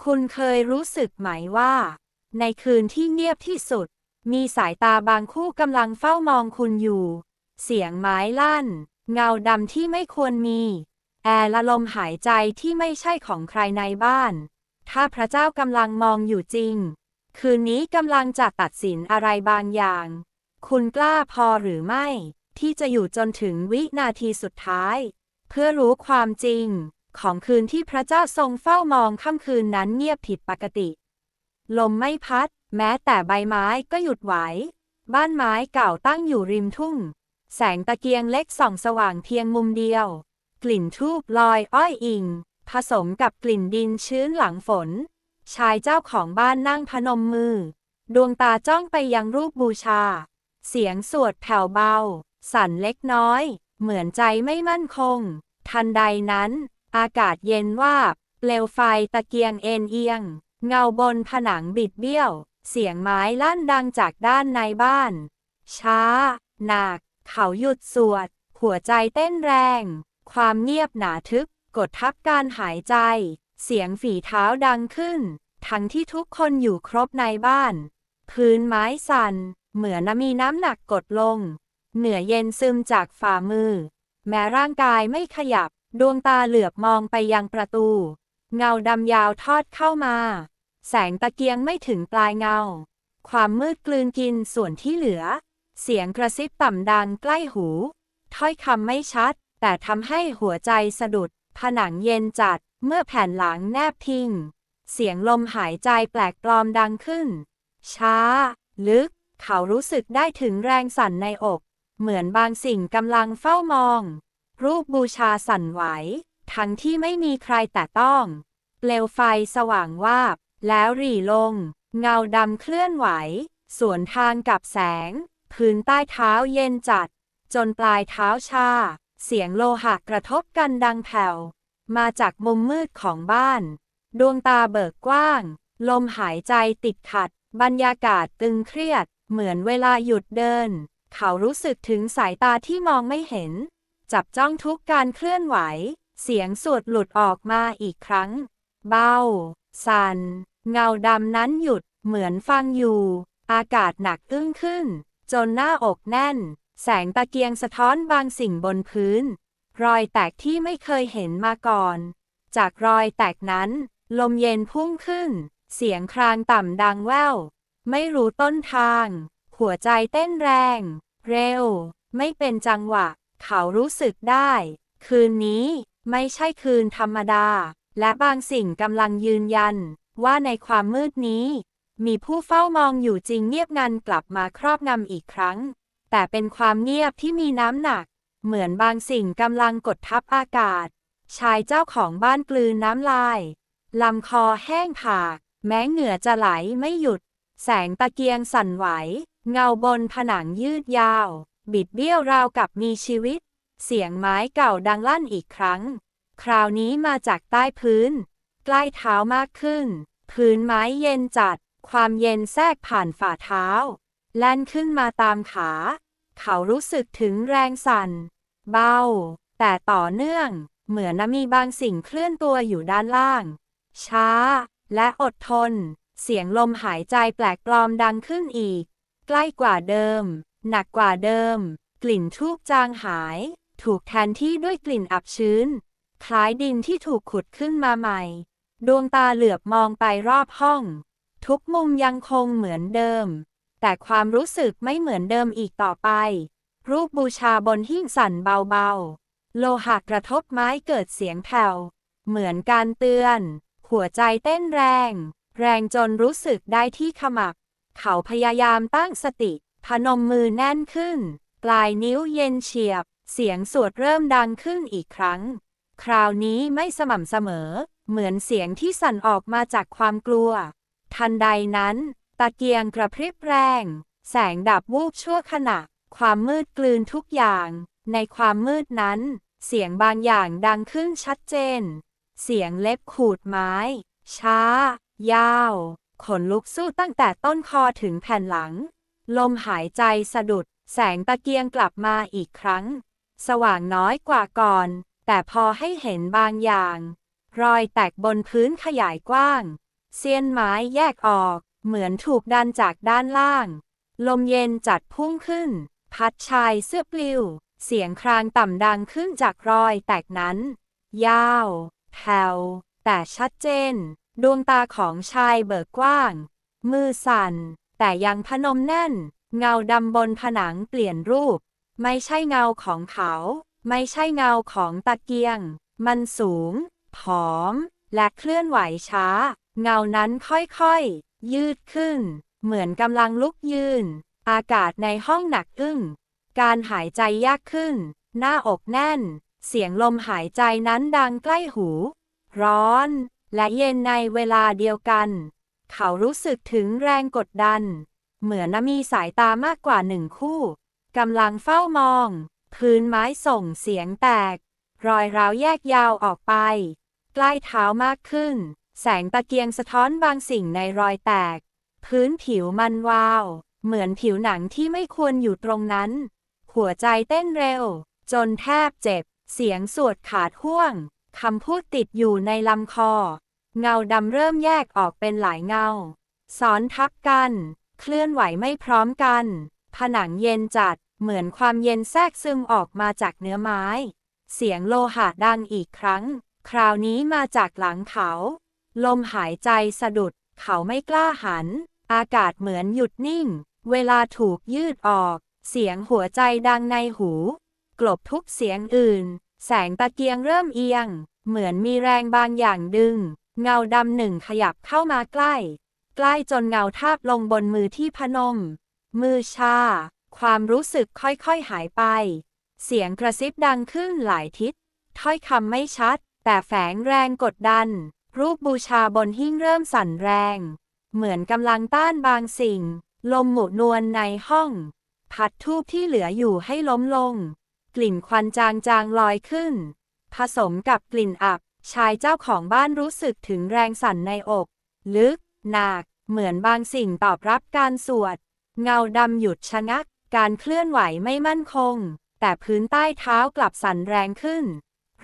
คุณเคยรู้สึกไหมว่า ในคืนที่เงียบที่สุด มีสายตาบางคู่กำลังเฝ้ามองคุณอยู่ เสียงไม้ลั่น เงาดำที่ไม่ควรมี แอร์ละลมหายใจที่ไม่ใช่ของใครในบ้าน ถ้าพระเจ้ากำลังมองอยู่จริง คืนนี้กำลังจะตัดสินอะไรบางอย่าง คุณกล้าพอหรือไม่ ที่จะอยู่จนถึงวินาทีสุดท้าย เพื่อรู้ความจริง ของคืนที่พระเจ้าทรงเฝ้ามองค่ำคืนนั้นเงียบผิดปกติ ลมไม่พัด แม้แต่ใบไม้ก็หยุดไหว บ้านไม้เก่าตั้งอยู่ริมทุ่ง แสงตะเกียงเล็กส่องสว่างเพียงมุมเดียว กลิ่นทูบลอยอ้อยอิง ผสมกับกลิ่นดินชื้นหลังฝน ชายเจ้าของบ้านนั่งพนมมือ ดวงตาจ้องไปยังรูปบูชา เสียงสวดแผ่วเบา สั่นเล็กน้อย เหมือนใจไม่มั่นคง ทันใดนั้น อากาศเย็นว่าเปลวไฟตะเกียงเอ็นเอียง เงาบนผนังบิดเบี้ยว เสียงไม้ลั่นดังจากด้านในบ้าน ช้า หนัก เขาหยุดสวด หัวใจเต้นแรง ความเงียบหนาทึบ กดทับการหายใจ เสียงฝีเท้าดังขึ้น ทั้งที่ทุกคนอยู่ครบในบ้าน พื้นไม้สั่น เหมือนมีน้ำหนักกดลง เหนือเย็นซึมจากฝ่ามือ แม้ร่างกายไม่ขยับ ดวงตาเหลือบมองไปยังประตู เงาดำยาวทอดเข้ามา แสงตะเกียงไม่ถึงปลายเงา ความมืดกลืนกินส่วนที่เหลือ เสียงกระซิบต่ำดังใกล้หู ถ้อยคำไม่ชัด แต่ทำให้หัวใจสะดุด ผนังเย็นจัด เมื่อแผ่นหลังแนบทิ้งเสียงลมหายใจแปลกปลอมดังขึ้น ช้า ลึก เขารู้สึกได้ถึงแรงสั่นในอก เหมือนบางสิ่งกำลังเฝ้ามอง รูปบูชาสั่นไหว ทั้งที่ไม่มีใครแต่ต้อง เปลวไฟสว่างวาบ แล้วหรี่ลง เงาดำเคลื่อนไหว สวนทางกับแสง พื้นใต้เท้าเย็นจัด จนปลายเท้าชา เสียงโลหะกระทบกันดังแผ่ว มาจากมุมมืดของบ้าน ดวงตาเบิกกว้าง ลมหายใจติดขัด บรรยากาศตึงเครียด เหมือนเวลาหยุดเดิน เขารู้สึกถึงสายตาที่มองไม่เห็น จับจ้องทุกการเคลื่อนไหว เสียงสวดหลุดออกมาอีกครั้ง เบา สันเงาดำนั้นหยุด เหมือนฟังอยู่ อากาศหนักอึ้งขึ้น จนหน้าอกแน่น แสงตะเกียงสะท้อนบางสิ่งบนพื้น รอยแตกที่ไม่เคยเห็นมาก่อน จากรอยแตกนั้น ลมเย็นพุ่งขึ้น เสียงครางต่ำดังแว่ว ไม่รู้ต้นทาง หัวใจเต้นแรง เร็ว ไม่เป็นจังหวะ เขารู้สึกได้ คืนนี้ไม่ใช่คืนธรรมดา และบางสิ่งกำลังยืนยัน ว่าในความมืดนี้ มีผู้เฝ้ามองอยู่จริงเงียบงันกลับมาครอบงำอีกครั้ง แต่เป็นความเงียบที่มีน้ำหนัก เหมือนบางสิ่งกำลังกดทับอากาศ ชายเจ้าของบ้านกลืนน้ำลายลำคอแห้งผาก แม้เหงื่อจะไหลไม่หยุด แสงตะเกียงสั่นไหว เงาบนผนังยืดยาว บิดเบี้ยวราวกับมีชีวิต เสียงไม้เก่าดังลั่นอีกครั้ง คราวนี้มาจากใต้พื้น ใกล้เท้ามากขึ้น พื้นไม้เย็นจัด ความเย็นแทรกผ่านฝ่าเท้า แล่นขึ้นมาตามขา เขารู้สึกถึงแรงสั่น เบา แต่ต่อเนื่อง เหมือนมีบางสิ่งเคลื่อนตัวอยู่ด้านล่าง ช้า และอดทน เสียงลมหายใจแปลกปลอมดังขึ้นอีก ใกล้กว่าเดิม หนักกว่าเดิม กลิ่นทูบจางหาย ถูกแทนที่ด้วยกลิ่นอับชื้น คล้ายดินที่ถูกขุดขึ้นมาใหม่ ดวงตาเหลือบมองไปรอบห้อง ทุกมุมยังคงเหมือนเดิม แต่ความรู้สึกไม่เหมือนเดิมอีกต่อไป รูปบูชาบนหิ้งสั่นเบาๆ โลหะกระทบไม้เกิดเสียงแผ่ว เหมือนการเตือน หัวใจเต้นแรง แรงจนรู้สึกได้ที่ขมับ เขาพยายามตั้งสติ พนมมือแน่นขึ้น ปลายนิ้วเย็นเฉียบ เสียงสวดเริ่มดังขึ้นอีกครั้ง คราวนี้ไม่สม่ำเสมอ เหมือนเสียงที่สั่นออกมาจากความกลัว ทันใดนั้น ตะเกียงกระพริบแรง แสงดับวูบชั่วขณะ ความมืดกลืนทุกอย่าง ในความมืดนั้น เสียงบางอย่างดังขึ้นชัดเจน เสียงเล็บขูดไม้ ช้า ยาว ขนลุกสู้ตั้งแต่ต้นคอถึงแผ่นหลัง ลมหายใจสะดุด แสงตะเกียงกลับมาอีกครั้ง สว่างน้อยกว่าก่อน แต่พอให้เห็นบางอย่าง รอยแตกบนพื้นขยายกว้าง เสี้ยนไม้แยกออก เหมือนถูกดันจากด้านล่าง ลมเย็นจัดพุ่งขึ้น พัดชายเสื้อปลิว เสียงครางต่ำดังขึ้นจากรอยแตกนั้น ยาวแผ่วแต่ชัดเจน ดวงตาของชายเบิกกว้าง มือสั่น แต่ยังพนมแน่น เงาดำบนผนังเปลี่ยนรูป ไม่ใช่เงาของเขา ไม่ใช่เงาของตะเกียง มันสูง ผอม และเคลื่อนไหวช้า เงานั้นค่อยๆ ยืดขึ้น เหมือนกำลังลุกยืน อากาศในห้องหนักอึ้ง การหายใจยากขึ้น หน้าอกแน่น เสียงลมหายใจนั้นดังใกล้หู ร้อน และเย็นในเวลาเดียวกัน เขารู้สึกถึงแรงกดดัน เหมือนมีสายตามากกว่าหนึ่งคู่กำลังเฝ้ามอง พื้นไม้ส่งเสียงแตก รอยร้าวแยกยาวออกไป ใกล้เท้ามากขึ้น แสงตะเกียงสะท้อนบางสิ่งในรอยแตก พื้นผิวมันวาว เหมือนผิวหนังที่ไม่ควรอยู่ตรงนั้น หัวใจเต้นเร็ว จนแทบเจ็บ เสียงสวดขาดห่วงคำพูดติดอยู่ในลำคอ เงาดำเริ่มแยกออกเป็นหลายเงาซ้อนทับกัน เคลื่อนไหวไม่พร้อมกัน ผนังเย็นจัด เหมือนความเย็นแทรกซึมออกมาจากเนื้อไม้ เสียงโลหะดังอีกครั้ง คราวนี้มาจากหลังเขา ลมหายใจสะดุด เขาไม่กล้าหัน อากาศเหมือนหยุดนิ่ง เวลาถูกยืดออก เสียงหัวใจดังในหู กลบทุกเสียงอื่น แสงตะเกียงเริ่มเอียง เหมือนมีแรงบางอย่างดึง เงาดำหนึ่งขยับเข้ามาใกล้ ใกล้จนเงาทาบลงบนมือที่พนม มือชา ความรู้สึกค่อยๆหายไป เสียงกระซิบดังขึ้นหลายทิศ ถ้อยคำไม่ชัด แต่แฝงแรงกดดัน รูปบูชาบนหิ้งเริ่มสั่นแรง เหมือนกำลังต้านบางสิ่ง ลมหมุนวลในห้อง พัดทูบที่เหลืออยู่ให้ล้มลง กลิ่นควันจางๆลอยขึ้น ผสมกับกลิ่นอับ ชายเจ้าของบ้านรู้สึกถึงแรงสั่นในอก ลึก หนัก เหมือนบางสิ่งตอบรับการสวด เงาดำหยุดชะงัก การเคลื่อนไหวไม่มั่นคง แต่พื้นใต้เท้ากลับสั่นแรงขึ้น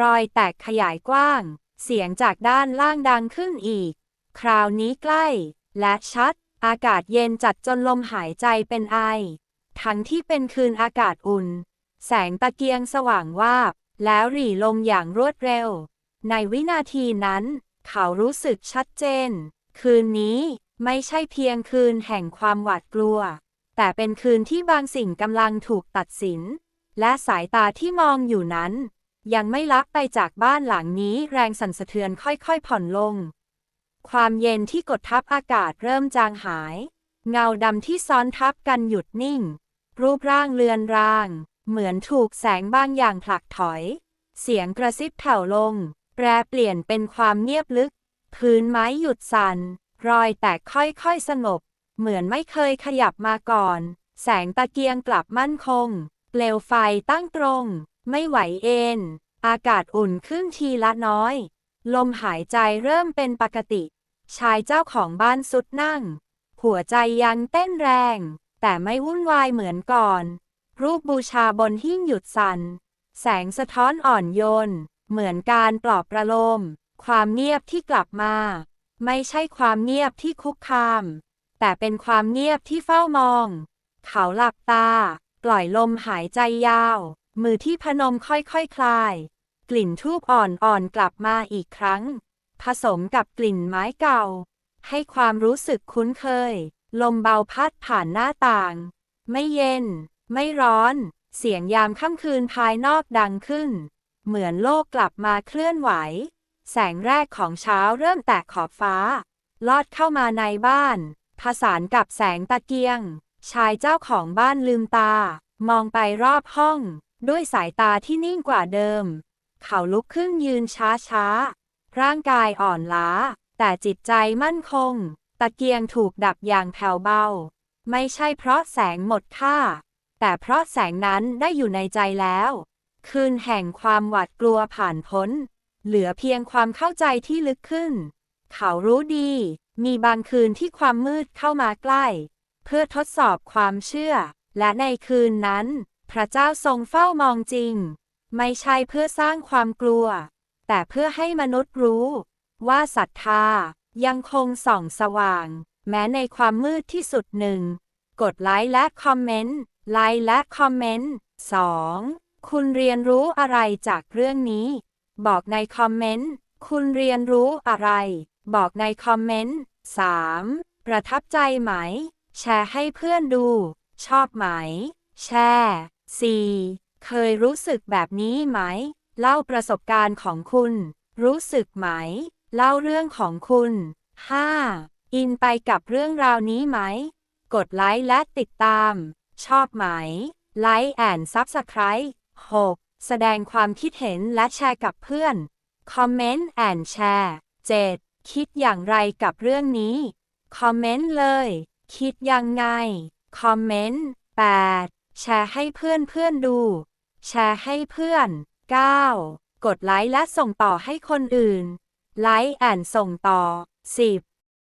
รอยแตกขยายกว้าง เสียงจากด้านล่างดังขึ้นอีก คราวนี้ใกล้ และชัด อากาศเย็นจัดจนลมหายใจเป็นไอ ทั้งที่เป็นคืนอากาศอุ่น แสงตะเกียงสว่างวาบ แล้วหรี่ลงอย่างรวดเร็ว ในวินาทีนั้น เขารู้สึกชัดเจน คืนนี้ไม่ใช่เพียงคืนแห่งความหวาดกลัว แต่เป็นคืนที่บางสิ่งกำลังถูกตัดสิน และสายตาที่มองอยู่นั้น ยังไม่ลับไปจากบ้านหลังนี้แรงสั่นสะเทือนค่อยๆผ่อนลง ความเย็นที่กดทับอากาศเริ่มจางหาย เงาดำที่ซ้อนทับกันหยุดนิ่ง รูปร่างเลือนราง เหมือนถูกแสงบางอย่างผลักถอย เสียงกระซิบแผ่วลง แปรเปลี่ยนเป็นความเงียบลึก พื้นไม้หยุดสัน่น รอยแตกค่อยๆสงบ เหมือนไม่เคยขยับมาก่อน แสงตะเกียงกลับมั่นคง เปลวไฟตั้งตรง ไม่ไหวเอ็น อากาศอุ่นขึ้นทีละน้อย ลมหายใจเริ่มเป็นปกติ ชายเจ้าของบ้านสุดนั่ง หัวใจยังเต้นแรง แต่ไม่วุ่นวายเหมือนก่อน รูปบูชาบนหิ้งหยุดสัน่น แสงสะท้อนอ่อนโยน เหมือนการปลอบประโลม ความเงียบที่กลับมา ไม่ใช่ความเงียบที่คุกคาม แต่เป็นความเงียบที่เฝ้ามอง เขาหลับตา ปล่อยลมหายใจยาว มือที่พนมค่อยๆคคลาย กลิ่นทูบอ่อนๆกลับมาอีกครั้ง ผสมกับกลิ่นไม้เก่า ให้ความรู้สึกคุ้นเคย ลมเบาพัดผ่านหน้าต่าง ไม่เย็น ไม่ร้อน เสียงยามค่ำคืนภายนอกดังขึ้น เหมือนโลกกลับมาเคลื่อนไหว แสงแรกของเช้าเริ่มแตกขอบฟ้า ลอดเข้ามาในบ้าน ผสานกับแสงตะเกียง ชายเจ้าของบ้านลืมตา มองไปรอบห้อง ด้วยสายตาที่นิ่งกว่าเดิม เขาลุกขึ้นยืนช้าๆร่างกายอ่อนล้า แต่จิตใจมั่นคง ตะเกียงถูกดับอย่างแผ่วเบา ไม่ใช่เพราะแสงหมดค่า แต่เพราะแสงนั้นได้อยู่ในใจแล้ว คืนแห่งความหวาดกลัวผ่านพ้น เหลือเพียงความเข้าใจที่ลึกขึ้น เขารู้ดี มีบางคืนที่ความมืดเข้ามาใกล้ เพื่อทดสอบความเชื่อ และในคืนนั้น พระเจ้าทรงเฝ้ามองจริง ไม่ใช่เพื่อสร้างความกลัว แต่เพื่อให้มนุษย์รู้ ว่าศรัทธายังคงส่องสว่าง แม้ในความมืดที่สุดหนึ่ง กดไลค์และคอมเมนต์ ไลค์และคอมเมนต์ 2. คุณเรียนรู้อะไรจากเรื่องนี้ บอกในคอมเมนต์ คุณเรียนรู้อะไร บอกในคอมเมนต์ 3. ประทับใจไหม แชร์ให้เพื่อนดู ชอบไหม แชร์ 4. เคยรู้สึกแบบนี้ไหม เล่าประสบการณ์ของคุณ รู้สึกไหม เล่าเรื่องของคุณ 5. อินไปกับเรื่องราวนี้ไหม กดไลค์และติดตาม ชอบไหม ไลค์แอนซับสไคร b ์ 6. แสดงความคิดเห็นและแชร์กับเพื่อนคอมเมนต์แอนแชร์ 7. คิดอย่างไรกับเรื่องนี้คอมเมนต์เลย คิดยังไงคอมเมนต์ 8. แชร์ให้เพื่อนเพื่อนดู แชร์ให้เพื่อน 9. กดไลค์และส่งต่อให้คนอื่น ไลค์แอนส่งต่อ 10